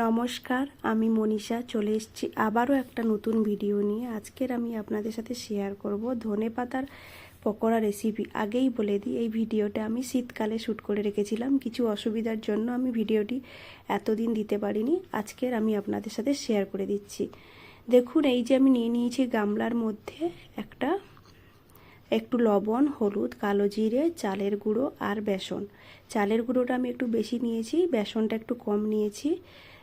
নমস্কার, আমি মনীষা। চলে এসেছি আবারও একটা নতুন ভিডিও নিয়ে। আজকের আমি আপনাদের সাথে শেয়ার করব ধনে পাতার পকোড়া রেসিপি আগেই বলে দিই, এই ভিডিওটা আমি শীতকালে শ্যুট করে রেখেছিলাম। কিছু অসুবিধার জন্য আমি ভিডিওটি এতদিন দিতে পারিনি। আজকের আমি আপনাদের সাথে শেয়ার করে দিচ্ছি। দেখুন, এই যে আমি নিয়ে নিয়েছি গামলার মধ্যে একটা, একটু লবণ, হলুদ, কালো জিরে, চালের গুঁড়ো আর বেসন। চালের গুঁড়োটা আমি একটু বেশি নিয়েছি, বেসনটা একটু কম নিয়েছি।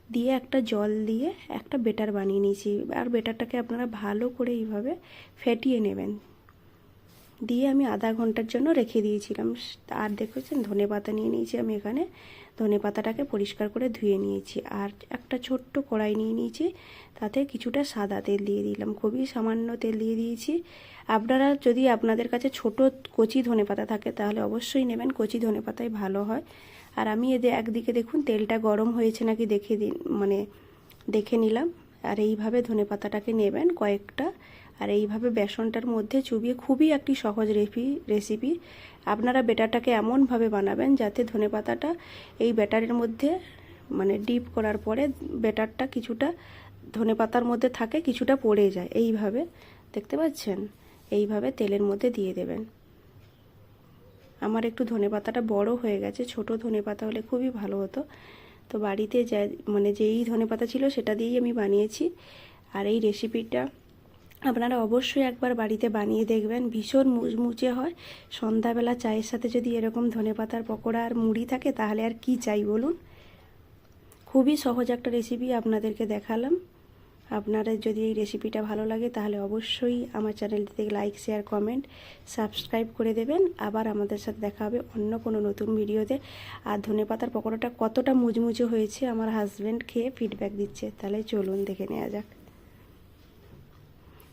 দিয়ে একটা জল দিয়ে একটা বেটার বানিয়ে নিয়েছি। আর বেটারটাকে আপনারা ভালো করে এইভাবে ফেটিয়ে নেবেন। দিয়ে আমি আধা ঘণ্টার জন্য রেখে দিয়েছিলাম। আর দেখেছেন, ধনে পাতা নিয়ে নিয়েছি আমি এখানে। ধনে পাতাটাকে পরিষ্কার করে ধুয়ে নিয়েছি। আর একটা ছোট্ট কড়াই নিয়ে নিয়েছি, তাতে কিছুটা সাদা তেল দিয়ে দিলাম। খুবই সামান্য তেল দিয়ে দিয়েছি। আপনারা যদি আপনাদের কাছে ছোট কচি ধনে পাতা থাকে, তাহলে অবশ্যই নেবেন। কচি ধনে পাতাই ভালো হয়। আর আমি এদের একদিকে দেখুন তেলটা গরম হয়েছে নাকি দেখে দিন মানে দেখে নিলাম। আর এইভাবে ধনে পাতাটাকে নেবেন কয়েকটা। আর এইভাবে বেসনটার মধ্যে চুবিয়ে খুবই একটি সহজ রেপি রেসিপি আপনারা বেটারটাকে এমনভাবে বানাবেন যাতে ধনে পাতাটা এই ব্যাটারের মধ্যে মানে ডিপ করার পরে বেটারটা কিছুটা ধনে পাতার মধ্যে থাকে, কিছুটা পড়ে যায়। এইভাবে, দেখতে পাচ্ছেন? এইভাবে তেলের মধ্যে দিয়ে দেবেন। আমার একটু ধনে পাতাটা বড় হয়ে গেছে, ছোট ধনে পাতা হলে খুবই ভালো হতো। তো বাড়িতে যা মানে যেই ধনে পাতা ছিল সেটা দিয়েই আমি বানিয়েছি। আর এই রেসিপিটা আপনারা অবশ্যই একবার বাড়িতে বানিয়ে দেখবেন, ভীষণ মুচমুচে হয়। সন্ধ্যাবেলা চায়ের সাথে যদি এরকম ধনে পাতার পকোড়া আর মুড়ি থাকে, তাহলে আর কি চাই বলুন? খুবই সহজ একটা রেসিপি আপনাদেরকে দেখালাম। আপনাদের যদি এই রেসিপিটা ভালো লাগে, তাহলে অবশ্যই আমার চ্যানেলটিতে লাইক শেয়ার কমেন্ট সাবস্ক্রাইব করে দেবেন। আবার আমাদের সাথে দেখা হবে অন্য কোনো নতুন ভিডিওতে আর ধনে পাতার পকোড়াটা কতটা মুচমুচে হয়েছে, আমার হাজব্যান্ড খেয়ে ফিডব্যাক দিচ্ছে। তাহলে চলুন দেখে নেওয়া যাক।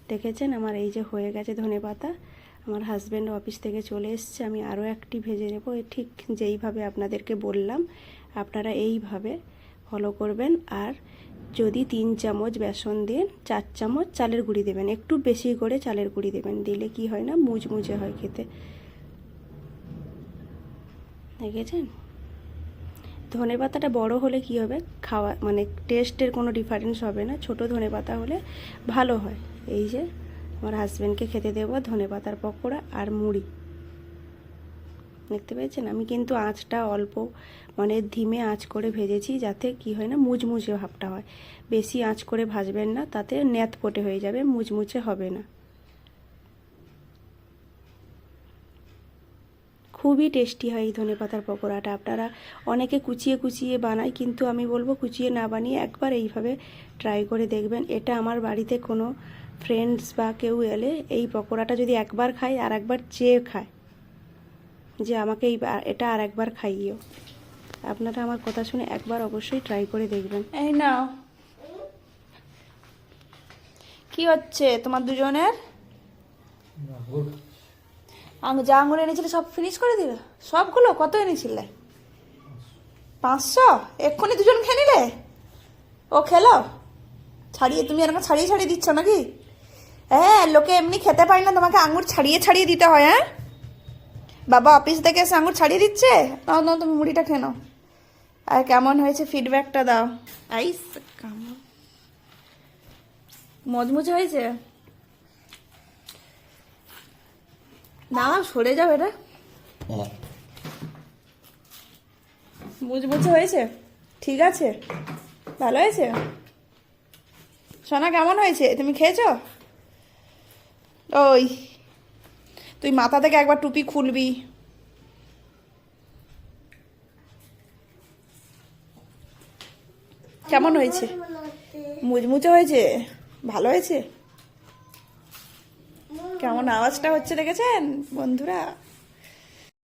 দেখেছেন? আমার এই যে হয়ে গেছে ধনে পাতা। আমার হাজব্যান্ড অফিস থেকে চলে এসছে। আমি আরও একটি ভেজে নেব। ঠিক যেইভাবে আপনাদেরকে বললাম, আপনারা এইভাবে ফলো করবেন। আর যদি তিন চামচ বেসন দেন চার চামচ চালের গুঁড়ি দেবেন। একটু বেশি করে চালের গুঁড়ি দেবেন, দিলে কি হয় না মুচমুচে হয় খেতে। দেখেছেন? ধনে পাতাটা বড় হলে কি হবে? খাওয়া মানে টেস্টের কোনো ডিফারেন্স হবে না। ছোট ধনে পাতা হলে ভালো হয়। এই যে, আমার হাজব্যান্ডকে খেতে দেবো ধনে পাতার পকোড়া আর মুড়ি। দেখতে পেয়েছেন? আমি কিন্তু আঁচটা অল্প মানে ধিমে আঁচ করে ভেজেছি যাতে কি হয় না মুচমুচে ভাবটা হয়। বেশি আঁচ করে ভাজবেন না, তাতে ন্যাত পটে হয়ে যাবে মুচমুচে হবে না। খুবই টেস্টি হয় এই ধনে পাতার পকোড়াটা। আপনারা অনেকে কুচিয়ে কুচিয়ে বানায়, কিন্তু আমি বলব কুচিয়ে না বানিয়ে একবার এইভাবে ট্রাই করে দেখবেন। এটা আমার বাড়িতে কোনো ফ্রেন্ডস বা কেউ এলে এই পকোড়াটা যদি একবার খায় আর একবার চেয়ে খায় যে আমাকে এই এটা আর একবার খাইয়েও। আপনারা আমার কথা শুনে একবার অবশ্যই ট্রাই করে দেখবেন। এই নাও। কি হচ্ছে তোমার দুজনের? আঙ যা আঙুর এনেছিলে সব ফিনিশ করে দিবে সবগুলো কত এনেছিলে? পাঁচশো? এক্ষুনি দুজন খেয়ে নিলে? ও খেলো? ছাড়িয়ে তুমি এরকম ছাড়িয়ে ছাড়িয়ে দিচ্ছ নাকি? হ্যাঁ লোকে এমনি খেতে পারি না তোমাকে আঙুর ছাড়িয়ে ছাড়িয়ে দিতে হয় হ্যাঁ? বাবা অফিস থেকে এসে আঙুর ছাড়িয়ে দিচ্ছে? নাও নাও তুমি মুড়িটা খেয়ে নাও। আর কেমন হয়েছে ফিডব্যাকটা দাও। আইস কেমন মজমুজ হয়েছে? না সরে যাও এটা। মুচমুচে হয়েছে? ঠিক আছে। ভালো হয়েছে? সোনা কেমন হয়েছে? তুমি খেয়েছো? ওই তুই মাথা থেকে একবার টুপি খুলবি। কেমন হয়েছে? মুচমুচে হয়েছে? ভালো হয়েছে? কেমন আওয়াজটা হচ্ছে দেখেছেন বন্ধুরা?